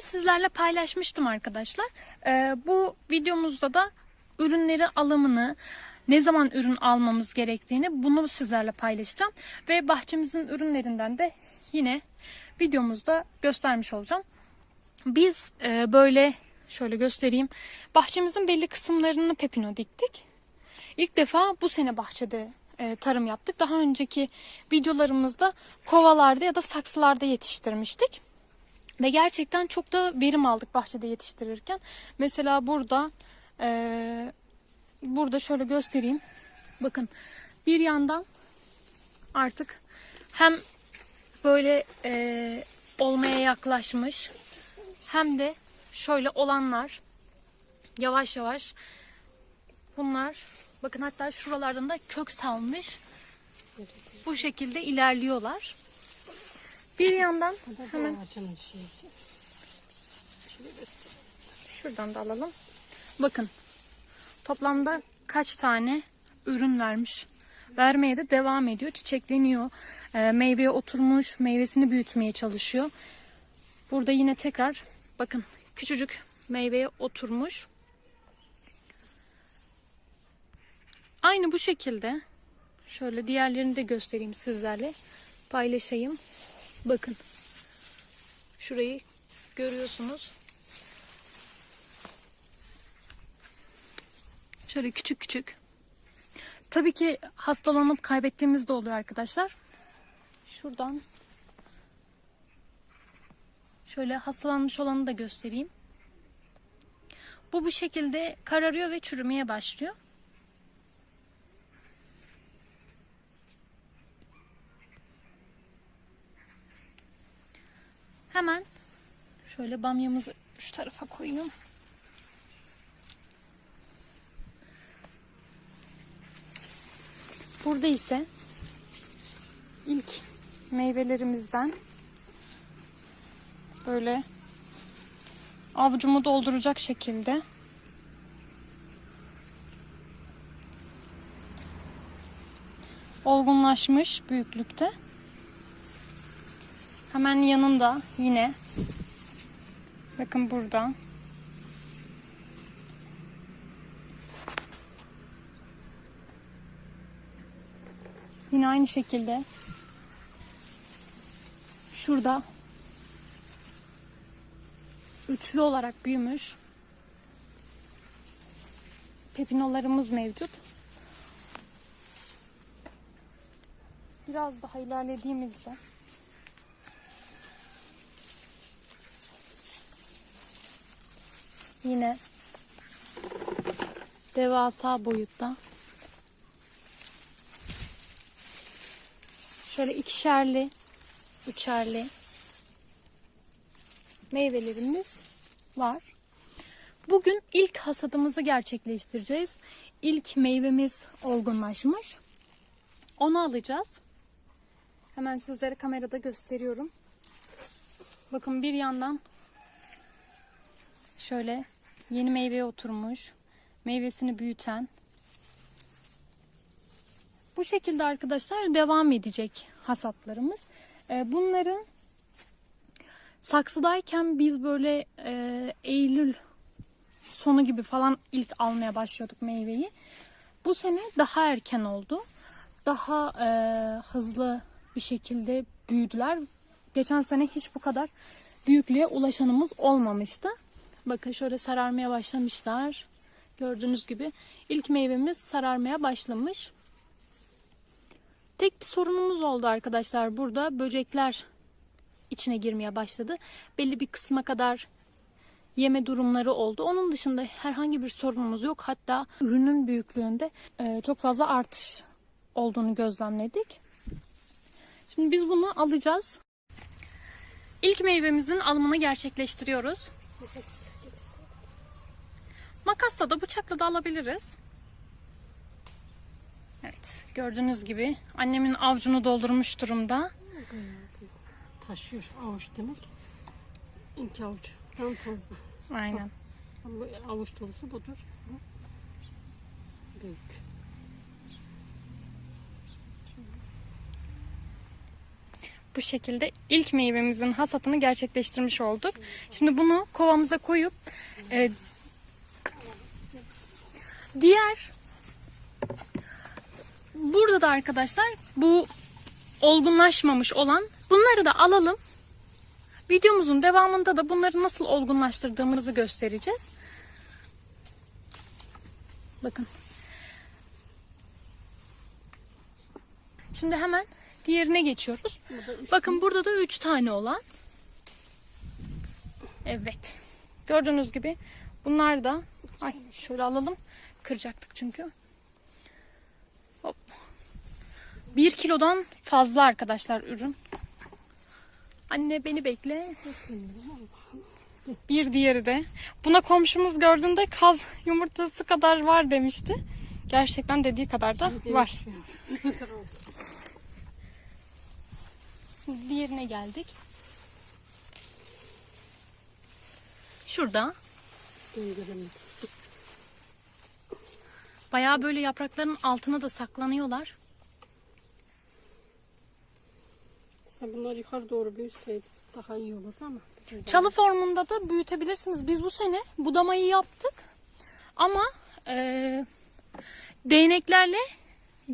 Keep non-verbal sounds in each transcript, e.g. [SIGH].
sizlerle paylaşmıştım arkadaşlar. Ee, bu videomuzda da ürünleri alımını, ne zaman ürün almamız gerektiğini bunu sizlerle paylaşacağım. Ve bahçemizin ürünlerinden de yine videomuzda göstermiş olacağım. Biz e, böyle şöyle göstereyim. Bahçemizin belli kısımlarını pepino diktik. İlk defa bu sene bahçede e, tarım yaptık. Daha önceki videolarımızda kovalarda ya da saksılarda yetiştirmiştik. Ve gerçekten çok da verim aldık bahçede yetiştirirken. Mesela burada e, burada şöyle göstereyim. Bakın bir yandan artık hem böyle e, olmaya yaklaşmış hem de şöyle olanlar yavaş yavaş bunlar bakın hatta şuralardan da kök salmış bu şekilde ilerliyorlar. Bir yandan hemen. Şuradan da alalım. Bakın. Toplamda kaç tane ürün vermiş. Vermeye de devam ediyor. Çiçekleniyor. Ee, meyveye oturmuş. Meyvesini büyütmeye çalışıyor. Burada yine tekrar bakın küçücük meyveye oturmuş. Aynı bu şekilde şöyle diğerlerini de göstereyim sizlerle. Paylaşayım. Bakın. Şurayı görüyorsunuz. Şöyle küçük küçük. Tabii ki hastalanıp kaybettiğimiz de oluyor arkadaşlar. Şuradan şöyle hastalanmış olanı da göstereyim. Bu bu şekilde kararıyor ve çürümeye başlıyor. Hemen şöyle bamyamızı şu tarafa koyayım. Burada ise ilk meyvelerimizden böyle avucumu dolduracak şekilde olgunlaşmış büyüklükte. Hemen yanında yine. Bakın burada. Yine aynı şekilde. Şurada. Üçlü olarak büyümüş. Pepinolarımız mevcut. Biraz daha ilerlediğimizde yine devasa boyutta Şöyle ikişerli, üçerli meyvelerimiz var. Bugün ilk hasadımızı gerçekleştireceğiz. İlk meyvemiz olgunlaşmış. Onu alacağız. Hemen sizlere kamerada gösteriyorum. Bakın bir yandan şöyle yeni meyveye oturmuş, meyvesini büyüten bu şekilde arkadaşlar devam edecek hasatlarımız. Ee, Bunların saksıdayken biz böyle e, Eylül sonu gibi falan ilk almaya başlıyorduk meyveyi. Bu sene daha erken oldu. Daha e, hızlı bir şekilde büyüdüler. Geçen sene hiç bu kadar büyüklüğe ulaşanımız olmamıştı. Bakın şöyle sararmaya başlamışlar. Gördüğünüz gibi ilk meyvemiz sararmaya başlamış. Tek bir sorunumuz oldu arkadaşlar burada. Böcekler içine girmeye başladı. Belli bir kısma kadar yeme durumları oldu. Onun dışında herhangi bir sorunumuz yok. Hatta ürünün büyüklüğünde e, çok fazla artış olduğunu gözlemledik. Şimdi biz bunu alacağız. İlk meyvemizin alımını gerçekleştiriyoruz. Makasla da bıçakla da alabiliriz. Evet gördüğünüz gibi annemin avcunu doldurmuş durumda. Taşıyor avuç demek. İki avuç. Tam fazla. Aynen. Bu avuç dolusu budur. Bu Büyük. Bu şekilde ilk meyvemizin hasatını gerçekleştirmiş olduk. Şimdi bunu kovamıza koyup e, diğer burada da arkadaşlar bu olgunlaşmamış olan bunları da alalım. Videomuzun devamında da bunları nasıl olgunlaştırdığımızı göstereceğiz. Bakın. Şimdi hemen diğerine geçiyoruz. Bakın burada da 3 tane olan. Evet. Gördüğünüz gibi bunlar da ay şöyle alalım. Kıracaktık çünkü. Hop. 1 kilodan fazla arkadaşlar ürün. Anne beni bekle. Bir diğeri de. Buna komşumuz gördüğünde kaz yumurtası kadar var demişti. Gerçekten dediği kadar da var. [LAUGHS] Şimdi diğerine geldik. Şurada Döndürelim. Bayağı böyle yaprakların altına da saklanıyorlar. Sen bunlar yukarı doğru büyüseydi daha iyi olurdu ama. bizim Çalı formunda da büyütebilirsiniz. Biz bu sene budamayı yaptık. Ama eee, değneklerle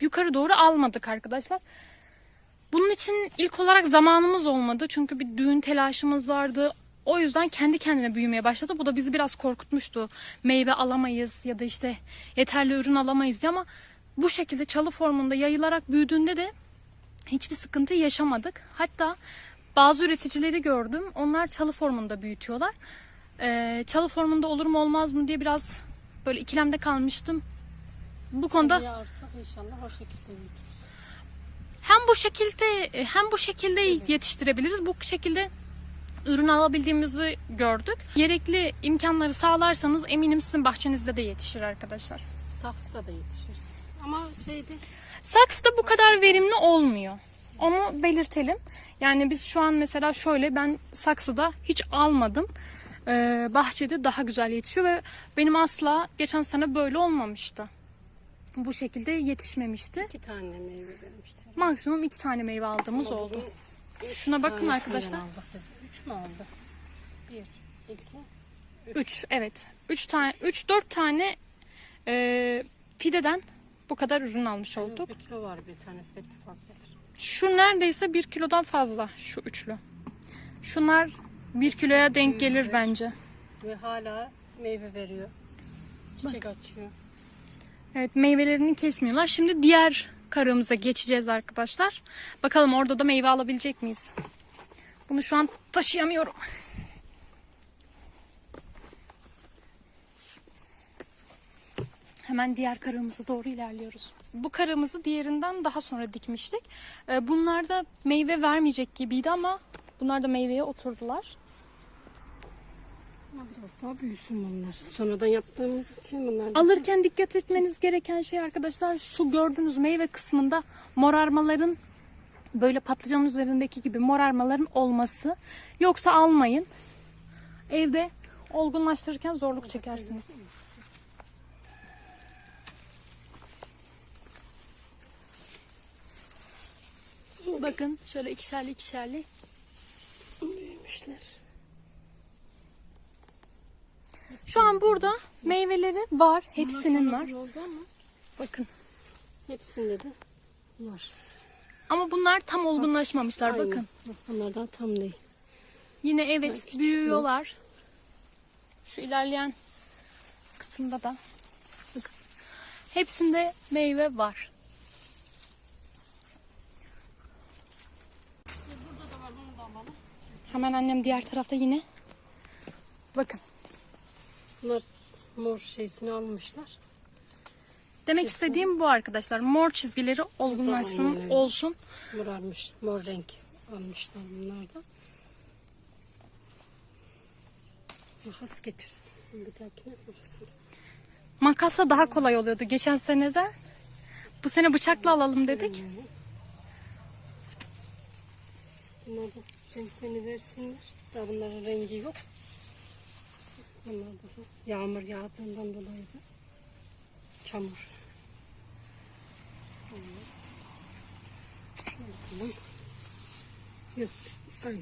yukarı doğru almadık arkadaşlar. Bunun için ilk olarak zamanımız olmadı. Çünkü bir düğün telaşımız vardı. O yüzden kendi kendine büyümeye başladı. Bu da bizi biraz korkutmuştu. Meyve alamayız ya da işte yeterli ürün alamayız diye ama bu şekilde çalı formunda yayılarak büyüdüğünde de hiçbir sıkıntı yaşamadık. Hatta bazı üreticileri gördüm. Onlar çalı formunda büyütüyorlar. Ee, çalı formunda olur mu olmaz mı diye biraz böyle ikilemde kalmıştım. Bu konuda artık inşallah o şekilde büyütürüz. hem bu şekilde hem bu şekilde yetiştirebiliriz. Bu şekilde ürün alabildiğimizi gördük. Gerekli imkanları sağlarsanız eminim sizin bahçenizde de yetişir arkadaşlar. Saksıda da yetişir. Ama şeydi Saksıda bu kadar verimli olmuyor. Onu belirtelim. Yani biz şu an mesela şöyle ben saksıda hiç almadım. Ee, bahçede daha güzel yetişiyor ve benim asla geçen sene böyle olmamıştı. Bu şekilde yetişmemişti. iki tane meyve vermişti. Maksimum iki tane meyve aldığımız oldu. Şuna bakın arkadaşlar. Üç mü aldı? Bir, iki, Üç evet. Üç tane, üç dört tane e, fideden bu kadar ürün almış olduk. Bir kilo var bir tanesi belki fazladır. Şu neredeyse bir kilodan fazla şu üçlü. Şunlar bir kiloya denk gelir bence. Ve hala meyve veriyor. Çiçek açıyor. Evet meyvelerini kesmiyorlar. Şimdi diğer karığımıza geçeceğiz arkadaşlar. Bakalım orada da meyve alabilecek miyiz? Bunu şu an taşıyamıyorum. Hemen diğer karığımıza doğru ilerliyoruz. Bu karığımızı diğerinden daha sonra dikmiştik. Ee, Bunlar da meyve vermeyecek gibiydi ama bunlar da meyveye oturdular. Biraz daha büyüsün bunlar. Sonradan yaptığımız için bunlar Alırken dikkat etmeniz gereken şey arkadaşlar şu gördüğünüz meyve kısmında morarmaların böyle patlıcanın üzerindeki gibi morarmaların olması. Yoksa almayın. Evde olgunlaştırırken zorluk çekersiniz. Bakın şöyle ikişerli ikişerli. büyümüşler. Şu an burada meyveleri var. Hepsinin var. Bakın. hepsinde de var. Ama bunlar tam olgunlaşmamışlar. Aynen. Bakın. Bak bunlardan tam değil. Yine evet küçük büyüyorlar. Şu ilerleyen kısımda da bakın. Hepsinde meyve var. Hemen annem diğer tarafta yine. Bakın. Bunlar mor şeysini almışlar. Demek istediğim bu arkadaşlar. Mor çizgileri olgunlaşsın, Aynen olsun. Morarmış. Mor renk almışlar bunlar da. Makas getiririz. Bir dahakine makasımız. Makasla daha kolay oluyordu geçen seneden. Bu sene bıçakla alalım dedik. Bunlar da renklerini versinler. Daha bunların rengi yok. Bunlar da yağmur yağdığından dolayı da çamur. Şöyle.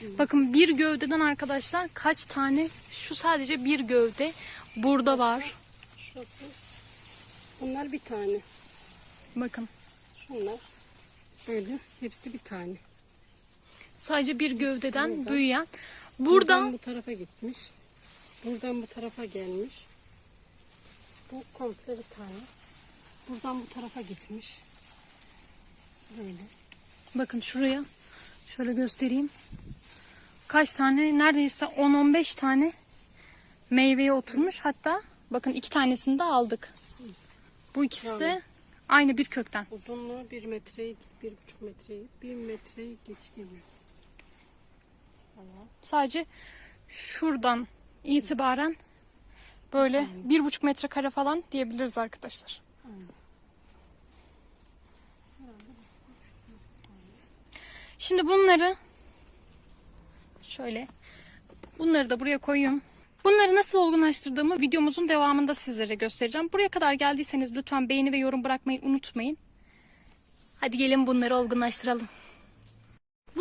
Yok. Bakın bir gövdeden arkadaşlar kaç tane şu sadece bir gövde burada var. Şurası. Bunlar bir tane. Bakın Şunlar. Böyle. Hepsi bir tane. sadece bir gövdeden Buradan. büyüyen. Buradan Buradan bu tarafa gitmiş. Buradan bu tarafa gelmiş. Bu komple bir tane. Buradan bu tarafa gitmiş. Böyle. bakın şuraya şöyle göstereyim. Kaç tane neredeyse 10-15 tane meyveye oturmuş. Hatta bakın iki tanesini de aldık. Bu ikisi de Yani. aynı bir kökten. Uzunluğu bir metreydi. Bir buçuk metreydi. Bir metreyi geçmiyor. Sadece şuradan itibaren böyle bir buçuk metrekare falan diyebiliriz arkadaşlar. Şimdi bunları şöyle bunları da buraya koyuyorum. Bunları nasıl olgunlaştırdığımı videomuzun devamında sizlere göstereceğim. Buraya kadar geldiyseniz lütfen beğeni ve yorum bırakmayı unutmayın. Hadi gelin bunları olgunlaştıralım.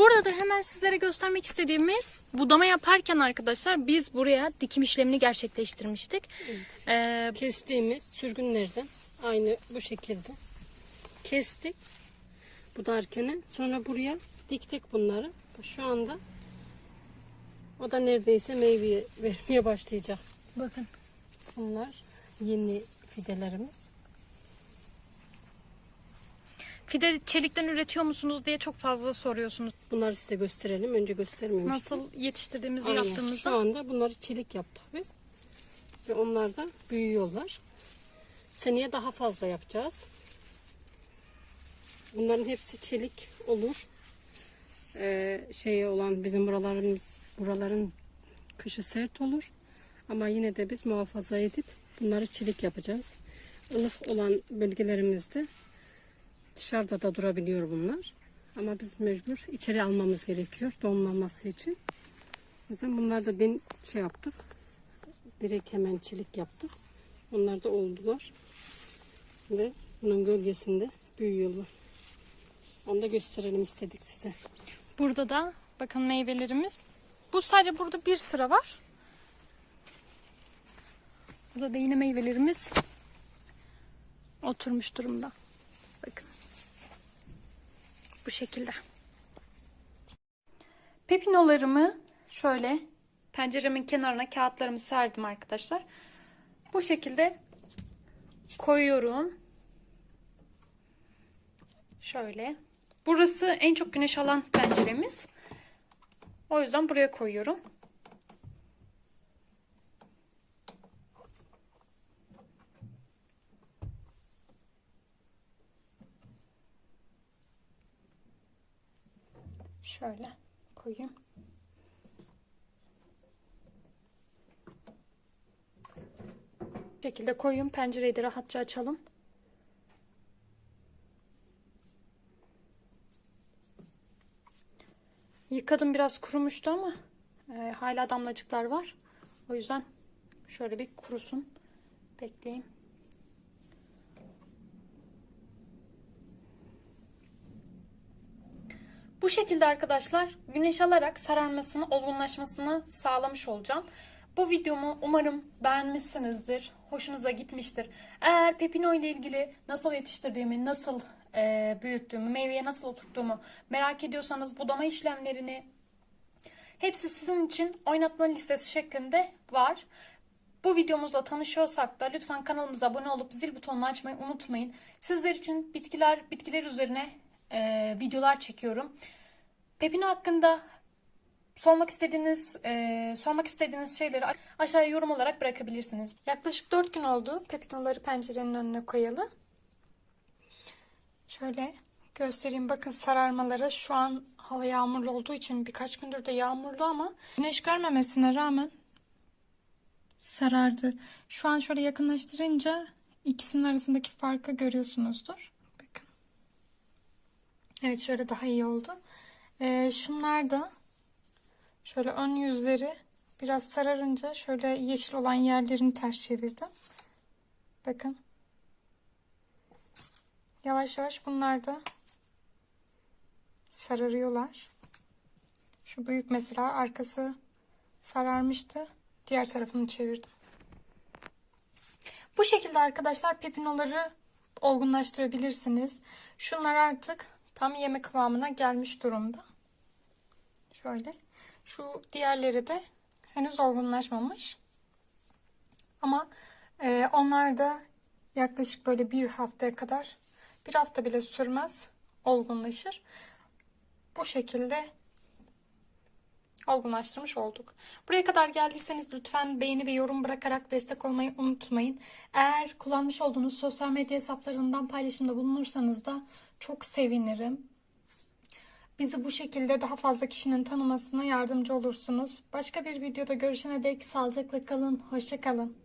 Burada da hemen sizlere göstermek istediğimiz budama yaparken arkadaşlar biz buraya dikim işlemini gerçekleştirmiştik. Ee, Kestiğimiz sürgünlerden aynı bu şekilde kestik. Budarkene sonra buraya diktik bunları. Şu anda o da neredeyse meyve [LAUGHS] vermeye başlayacak. bakın Bunlar yeni fidelerimiz. Fide çelikten üretiyor musunuz diye çok fazla soruyorsunuz. Bunları size gösterelim. Önce göstermemiştim. Nasıl yetiştirdiğimizi Aynen. yaptığımızda. Şu anda bunları çelik yaptık biz. Ve onlar da büyüyorlar. Seneye daha fazla yapacağız. Bunların hepsi çelik olur. Ee, şey olan bizim buralarımız buraların kışı sert olur. Ama yine de biz muhafaza edip bunları çelik yapacağız. Ilık olan bölgelerimizde dışarıda da durabiliyor bunlar. Ama biz mecbur içeri almamız gerekiyor donmaması için. O yüzden bunlar da ben şey yaptık. Direkt hemen çelik yaptık. Onlar da oldular. Ve bunun gölgesinde büyüyorlar. Onu da gösterelim istedik size. Burada da bakın meyvelerimiz. Bu sadece burada bir sıra var. Burada da yine meyvelerimiz oturmuş durumda. Bakın. Bu şekilde. Pepinolarımı şöyle penceremin kenarına kağıtlarımı serdim arkadaşlar. Bu şekilde koyuyorum. Şöyle. Burası en çok güneş alan penceremiz. O yüzden buraya koyuyorum. Şöyle koyayım. Bu şekilde koyayım. Pencereyi de rahatça açalım. Yıkadım biraz kurumuştu ama e, hala damlacıklar var. O yüzden şöyle bir kurusun. Bekleyeyim. Bu şekilde arkadaşlar güneş alarak sararmasını, olgunlaşmasını sağlamış olacağım. Bu videomu umarım beğenmişsinizdir. Hoşunuza gitmiştir. Eğer pepino ile ilgili nasıl yetiştirdiğimi, nasıl e, büyüttüğümü, meyveye nasıl oturttuğumu merak ediyorsanız budama işlemlerini hepsi sizin için oynatma listesi şeklinde var. Bu videomuzla tanışıyorsak da lütfen kanalımıza abone olup zil butonunu açmayı unutmayın. Sizler için bitkiler bitkiler üzerine e, videolar çekiyorum. Pepino hakkında sormak istediğiniz e, sormak istediğiniz şeyleri aşağıya yorum olarak bırakabilirsiniz. Yaklaşık 4 gün oldu pepinoları pencerenin önüne koyalı. Şöyle göstereyim bakın sararmaları şu an hava yağmurlu olduğu için birkaç gündür de yağmurlu ama güneş görmemesine rağmen sarardı. Şu an şöyle yakınlaştırınca ikisinin arasındaki farkı görüyorsunuzdur. Evet şöyle daha iyi oldu. Ee, şunlar da şöyle ön yüzleri biraz sararınca şöyle yeşil olan yerlerini ters çevirdim. Bakın. Yavaş yavaş bunlar da sararıyorlar. Şu büyük mesela arkası sararmıştı. Diğer tarafını çevirdim. Bu şekilde arkadaşlar pepinoları olgunlaştırabilirsiniz. Şunlar artık tam yeme kıvamına gelmiş durumda. Şöyle. Şu diğerleri de henüz olgunlaşmamış. Ama e, onlar da yaklaşık böyle bir haftaya kadar bir hafta bile sürmez olgunlaşır. Bu şekilde olgunlaştırmış olduk. Buraya kadar geldiyseniz lütfen beğeni ve yorum bırakarak destek olmayı unutmayın. Eğer kullanmış olduğunuz sosyal medya hesaplarından paylaşımda bulunursanız da çok sevinirim. Bizi bu şekilde daha fazla kişinin tanımasına yardımcı olursunuz. Başka bir videoda görüşene dek sağlıcakla kalın, hoşça kalın.